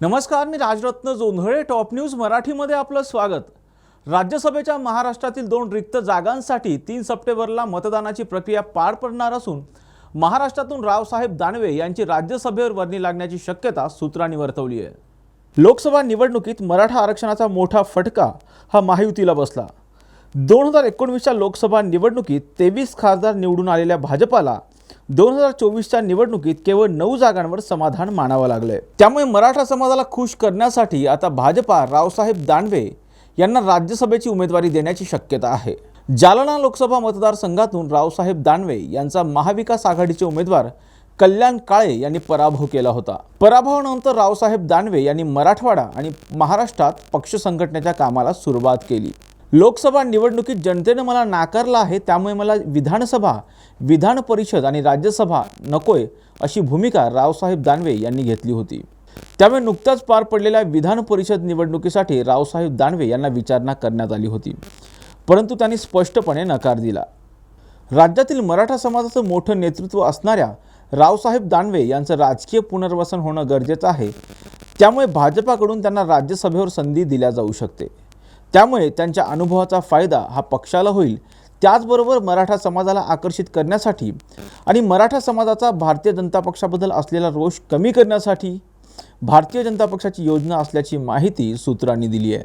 नमस्कार मी Rajratna Jondhale top news मराठीमध्ये आपलं स्वागत. राज्यसभेच्या महाराष्ट्रातील दोन रिक्त जागांसाठी तीन सप्टेंबरला मतदानाची प्रक्रिया पार पडणार असून महाराष्ट्रातून रावसाहेब दानवे यांची राज्यसभेवर वर्णी लागण्याची शक्यता सूत्रांनी वर्तवली आहे. लोकसभा निवडणुकीत मराठा आरक्षणाचा मोठा फटका हा महायुतीला बसला. दोन हजार एकोणवीसच्या लोकसभा निवडणुकीत तेवीस खासदार निवडून आलेल्या भाजपाला दोन हजार चोवीसच्या निवडणुकीत केवळ नऊ जागांवर समाधान मानावं लागलंय. त्यामुळे मराठा समाजाला खुश करण्यासाठी आता भाजपा रावसाहेब दानवे यांना राज्यसभेची उमेदवारी देण्याची शक्यता आहे. जालना लोकसभा मतदारसंघातून रावसाहेब दानवे यांचा महाविकास आघाडीचे उमेदवार कल्याण काळे यांनी पराभव केला होता. पराभवानंतर रावसाहेब दानवे यांनी मराठवाडा आणि महाराष्ट्रात पक्ष संघटनेच्या कामाला सुरुवात केली. लोकसभा निवडणुकीत जनतेनं मला नाकारलं आहे त्यामुळे मला विधानसभा विधान परिषद आणि राज्यसभा नकोय अशी भूमिका रावसाहेब दानवे यांनी घेतली होती. त्यामुळे नुकत्याच पार पडलेल्या विधान परिषद निवडणुकीसाठी रावसाहेब दानवे यांना विचारणा करण्यात आली होती. परंतु त्यांनी स्पष्टपणे नकार दिला. राज्यातील मराठा समाजाचं मोठं नेतृत्व असणाऱ्या रावसाहेब दानवे यांचं राजकीय पुनर्वसन होणं गरजेचं आहे. त्यामुळे भाजपाकडून त्यांना राज्यसभेवर संधी दिल्या जाऊ शकते. त्यामुळे त्यांच्या अनुभवाचा फायदा हा पक्षाला होईल. त्याचबरोबर मराठा समाजाला आकर्षित करण्यासाठी आणि मराठा समाजाचा भारतीय जनता पक्षाबद्दल असलेला रोष कमी करण्यासाठी भारतीय जनता पक्षाची योजना असल्याची माहिती सूत्रांनी दिली आहे.